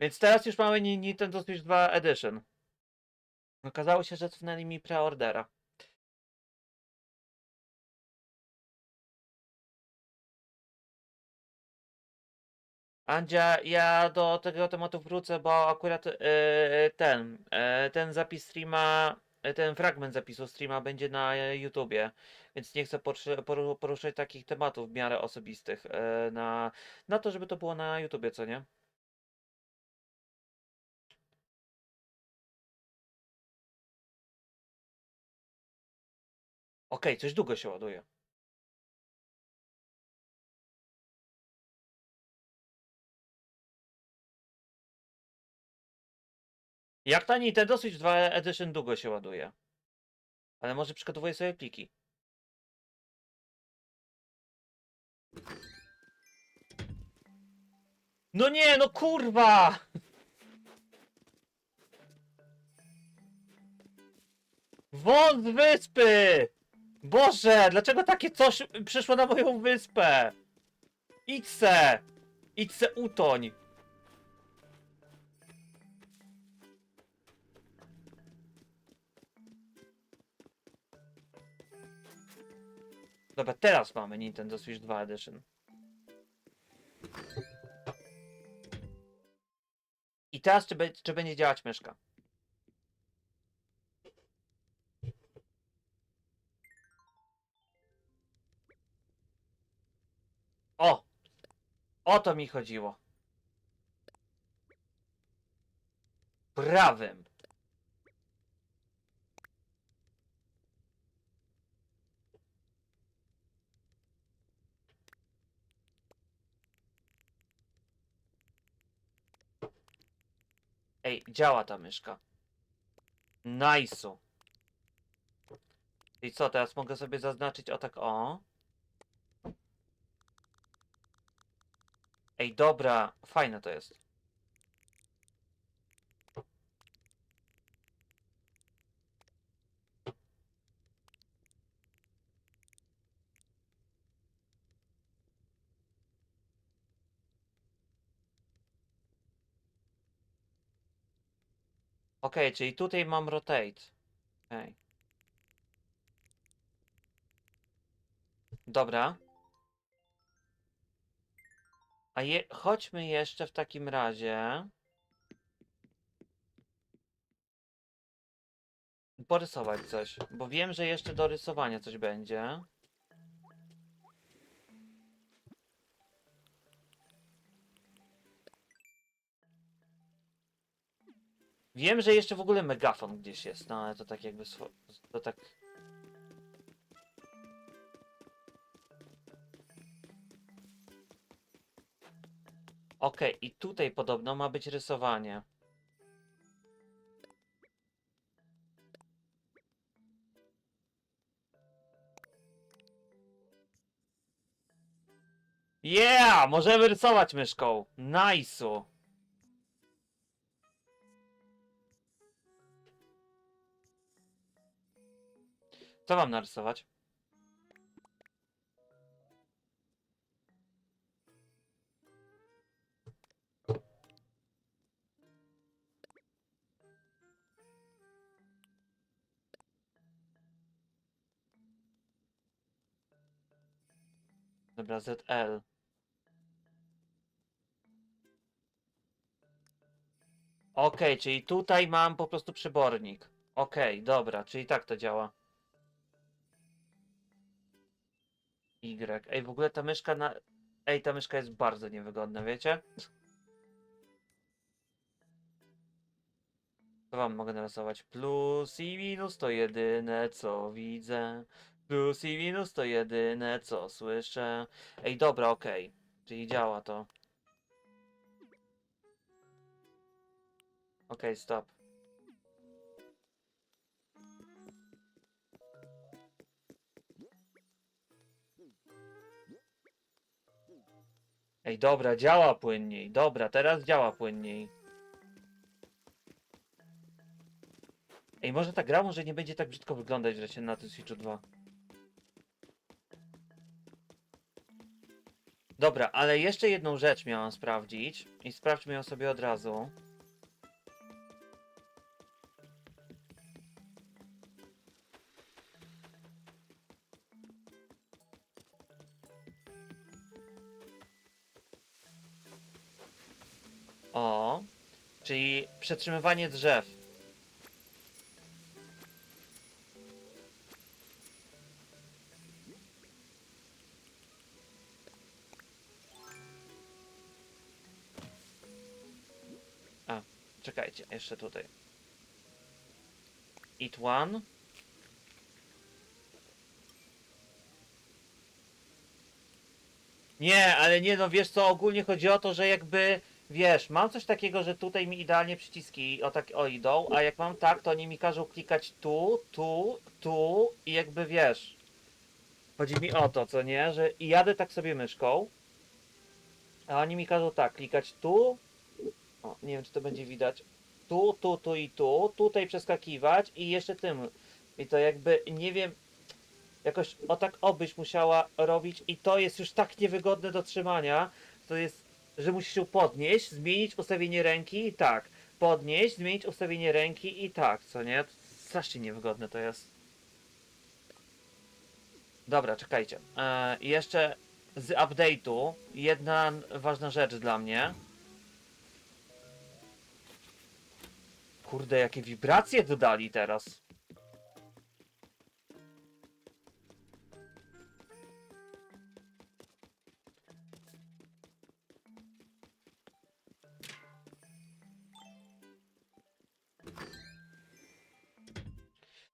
Więc teraz już mamy Ni- Nintendo Switch 2 Edition. Okazało się, że cofnęli mi preordera. Andzia, ja do tego tematu wrócę, bo akurat yy, ten, yy, ten zapis streama, yy, ten fragment zapisu streama będzie na YouTubie, więc nie chcę poruszać takich tematów w miarę osobistych yy, na, na to, żeby to było na YouTubie, co nie? Okej, coś długo się ładuje. Jak ta Nintendo Switch 2 Edition długo się ładuje? Ale może przygotowuję sobie pliki. No nie, no kurwa! Wąt wyspy! Boże, dlaczego takie coś przyszło na moją wyspę? Idź se! Idź se utoń! Dobra, teraz mamy Nintendo Switch 2 Edition. I teraz czy, be- czy będzie działać myszka? O to mi chodziło. Prawym. Ej, działa ta myszka. Nice'u. I co, teraz mogę sobie zaznaczyć o tak o. Ej, dobra, fajne to jest. Okej, czyli tutaj mam rotate. Okej. Dobra. A je, chodźmy jeszcze w takim razie. Porysować coś, bo wiem, że jeszcze do rysowania coś będzie. Wiem, że jeszcze w ogóle megafon gdzieś jest, no ale to tak jakby to tak. Okej, i tutaj podobno ma być rysowanie. Yeah! Możemy rysować myszką. Nice'u. Co mam narysować? Dobra, ZL. Okej, czyli tutaj mam po prostu przybornik. Okej, dobra, czyli tak to działa. Y. Ej, w ogóle ta myszka na... Ej, ta myszka jest bardzo niewygodna, wiecie? Co wam mogę narysować? Plus i minus to jedyne, co widzę. Plus i minus to jedyne, co słyszę. Ej, dobra, okej. Czyli działa to. Okej, stop. Ej, dobra, działa płynniej. Dobra, teraz działa płynniej. Ej, może ta gra może nie będzie tak brzydko wyglądać wreszcie na tym Switchu 2. Dobra, ale jeszcze jedną rzecz miałam sprawdzić i sprawdźmy ją sobie od razu. O, czyli przetrzymywanie drzew. Czekajcie, jeszcze tutaj. Eat one. Nie, ale nie no, wiesz co, ogólnie chodzi o to, że jakby, wiesz, mam coś takiego, że tutaj mi idealnie przyciski o tak o idą, a jak mam tak, to oni mi każą klikać tu, tu, tu i jakby wiesz. Chodzi mi o to, co nie, że i jadę tak sobie myszką, a oni mi każą tak, klikać tu, o, nie wiem czy to będzie widać, tu, tu, tu i tu, tutaj przeskakiwać i jeszcze tym. I to jakby, nie wiem, jakoś o tak obyś musiała robić i to jest już tak niewygodne do trzymania, to jest, że musisz się podnieść, zmienić ustawienie ręki i tak, podnieść, zmienić ustawienie ręki i tak, co nie? Strasznie niewygodne to jest. Dobra, czekajcie. E, i jeszcze z update'u jedna ważna rzecz dla mnie. Kurde, jakie wibracje dodali teraz.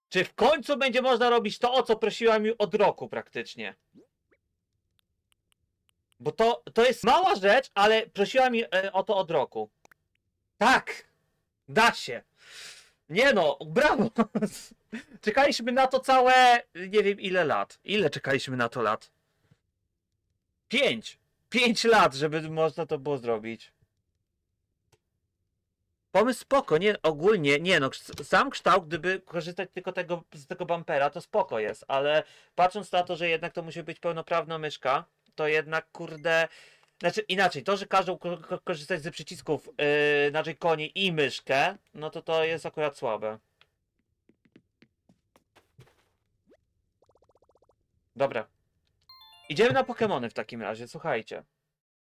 Czy w końcu będzie można robić to, o co prosiłam już od roku praktycznie? Bo to, to jest mała rzecz, ale prosiłam e, o to od roku. Tak! Da się! Nie no, brawo! Czekaliśmy na to całe, nie wiem ile lat. Ile czekaliśmy na to lat? Pięć! Pięć lat, żeby można to było zrobić. Pomysł spoko, nie, ogólnie, nie no, sam kształt, gdyby korzystać tylko tego, z tego bumpera, to spoko jest, ale patrząc na to, że jednak to musi być pełnoprawna myszka, to jednak, kurde, znaczy inaczej, to, że każą ko- ko- korzystać ze przycisków yy, na konie i myszkę, no to to jest akurat słabe. Dobra. Idziemy na Pokemony w takim razie, słuchajcie.